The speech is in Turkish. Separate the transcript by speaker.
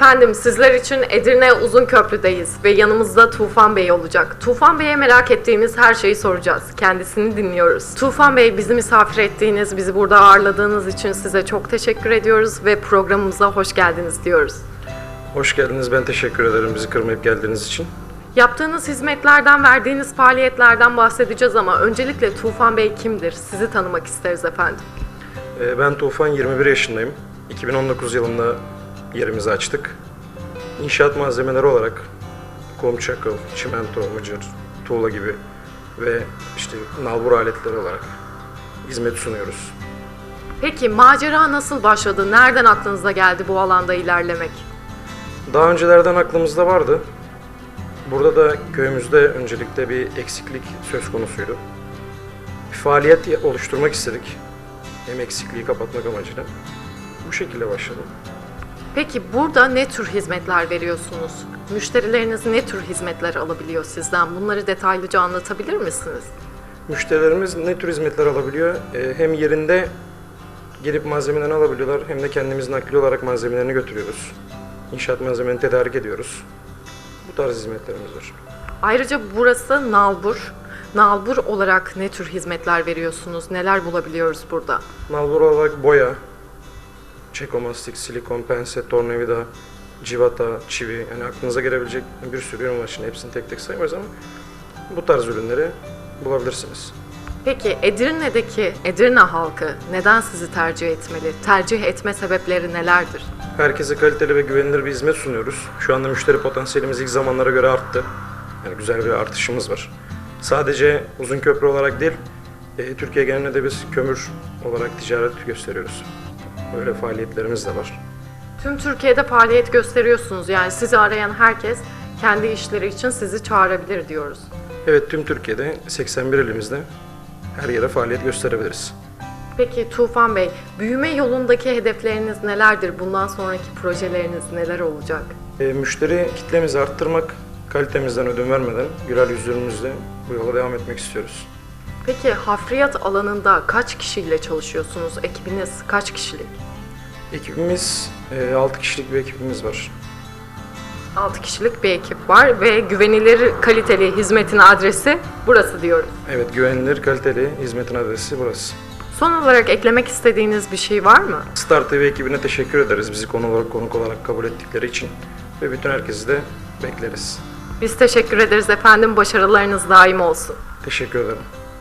Speaker 1: Efendim sizler için Edirne Uzunköprü'deyiz ve yanımızda Tufan Bey olacak. Tufan Bey'e merak ettiğimiz her şeyi soracağız. Kendisini dinliyoruz. Tufan Bey bizi misafir ettiğiniz, bizi burada ağırladığınız için size çok teşekkür ediyoruz ve programımıza hoş geldiniz diyoruz.
Speaker 2: Hoş geldiniz. Ben teşekkür ederim bizi kırmayıp geldiğiniz için.
Speaker 1: Yaptığınız hizmetlerden, verdiğiniz faaliyetlerden bahsedeceğiz ama öncelikle Tufan Bey kimdir? Sizi tanımak isteriz efendim.
Speaker 2: Ee, Ben Tufan, 21 yaşındayım. 2019 yılında yerimizi açtık. İnşaat malzemeleri olarak kum, çakıl, çimento, mıcır, tuğla gibi ve işte nalbur aletleri olarak hizmet sunuyoruz.
Speaker 1: Peki macera nasıl başladı? Nereden aklınıza geldi bu alanda ilerlemek?
Speaker 2: Daha öncelerden aklımızda vardı. Burada da köyümüzde öncelikle bir eksiklik söz konusuydu. Bir faaliyet oluşturmak istedik. Hem eksikliği kapatmak amacıyla. Bu şekilde başladım.
Speaker 1: Peki burada ne tür hizmetler veriyorsunuz? Müşterileriniz ne tür hizmetler alabiliyor sizden? Bunları detaylıca anlatabilir misiniz?
Speaker 2: Müşterilerimiz ne tür hizmetler alabiliyor? Ee, hem yerinde gelip malzemelerini alabiliyorlar hem de kendimiz nakli olarak malzemelerini götürüyoruz. İnşaat malzemelerini tedarik ediyoruz. Bu tarz hizmetlerimiz var.
Speaker 1: Ayrıca burası Nalbur. Nalbur olarak ne tür hizmetler veriyorsunuz? Neler bulabiliyoruz burada?
Speaker 2: Nalbur olarak boya, çekomastik, silikon, pense, tornavida, civata, çivi yani aklınıza gelebilecek bir sürü ürün var şimdi hepsini tek tek saymayız ama bu tarz ürünleri bulabilirsiniz.
Speaker 1: Peki Edirne'deki Edirne halkı neden sizi tercih etmeli? Tercih etme sebepleri nelerdir?
Speaker 2: Herkese kaliteli ve güvenilir bir hizmet sunuyoruz. Şu anda müşteri potansiyelimiz ilk zamanlara göre arttı. Yani güzel bir artışımız var. Sadece uzun köprü olarak değil, e, Türkiye genelinde de biz kömür olarak ticaret gösteriyoruz. Böyle faaliyetlerimiz de var.
Speaker 1: Tüm Türkiye'de faaliyet gösteriyorsunuz. Yani sizi arayan herkes kendi işleri için sizi çağırabilir diyoruz.
Speaker 2: Evet tüm Türkiye'de 81 ilimizde her yere faaliyet gösterebiliriz.
Speaker 1: Peki Tufan Bey, büyüme yolundaki hedefleriniz nelerdir? Bundan sonraki projeleriniz neler olacak?
Speaker 2: E, müşteri kitlemizi arttırmak, kalitemizden ödün vermeden güler yüzlerimizle bu yola devam etmek istiyoruz.
Speaker 1: Peki hafriyat alanında kaç kişiyle çalışıyorsunuz? Ekibiniz kaç kişilik?
Speaker 2: Ekibimiz 6 kişilik bir ekibimiz var.
Speaker 1: 6 kişilik bir ekip var ve güvenilir kaliteli hizmetin adresi burası diyoruz.
Speaker 2: Evet güvenilir, kaliteli hizmetin adresi burası.
Speaker 1: Son olarak eklemek istediğiniz bir şey var mı?
Speaker 2: Star TV ekibine teşekkür ederiz bizi konu olarak, konuk olarak kabul ettikleri için ve bütün herkesi de bekleriz.
Speaker 1: Biz teşekkür ederiz efendim. Başarılarınız daim olsun.
Speaker 2: Teşekkür ederim.